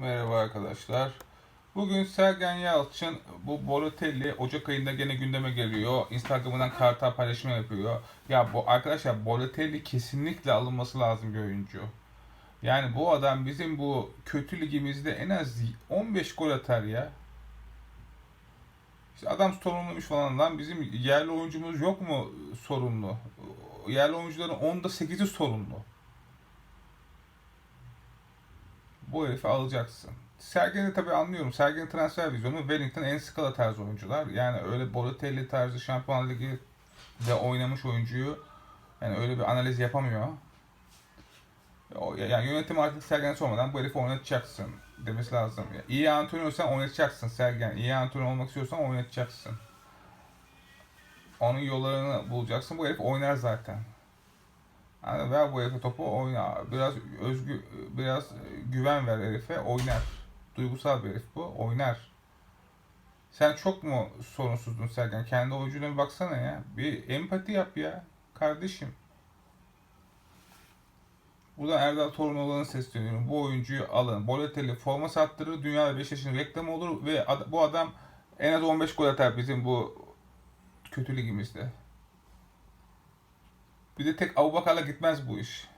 Merhaba arkadaşlar. Bugün Sergen Yalçın bu Balotelli Ocak ayında gene gündeme geliyor. Instagram'dan karta paylaşım yapıyor. Ya bu arkadaşlar Balotelli kesinlikle alınması lazım bir oyuncu. Yani bu adam bizim bu kötü ligimizde en az 15 gol atar ya. İşte adam sorumluymuş falan lan bizim yerli oyuncumuz yok mu sorumlu? Yerli oyuncuların 10'da 8'i sorumlu. Bu herifi alacaksın. Sergen'i tabii anlıyorum. Sergen'in transfer vizyonu Wellington, Enskala tarzı oyuncular. Yani öyle Balotelli tarzı Şampiyonlar Ligi de oynamış oyuncuyu yani öyle bir analiz yapamıyor. Yani yönetim artık Sergen'e sormadan bu herifi oynatacaksın demesi lazım. Ya, İyi antrenörsen oynatacaksın Sergen. İyi antrenör olmak istiyorsan oynatacaksın. Onun yollarını bulacaksın. Bu herif oynar zaten. Yani ver bu herife topu oyna. Biraz özgü, biraz güven ver herife oynar. Duygusal bir herif bu. Oynar. Sen çok mu sorunsuzdun Sergen? Kendi oyuncuna bir baksana ya. Bir empati yap ya. Kardeşim. Buradan Erdal Torunoğlu'na sesleniyorum. Bu oyuncuyu alın. Bolotelli forma sattırır. Dünyada Beşiktaş'ın reklamı olur. Ve ad- bu adam en az 15 gol atar bizim bu kötü ligimizde. Bir de tek Abubakar'la gitmez bu iş.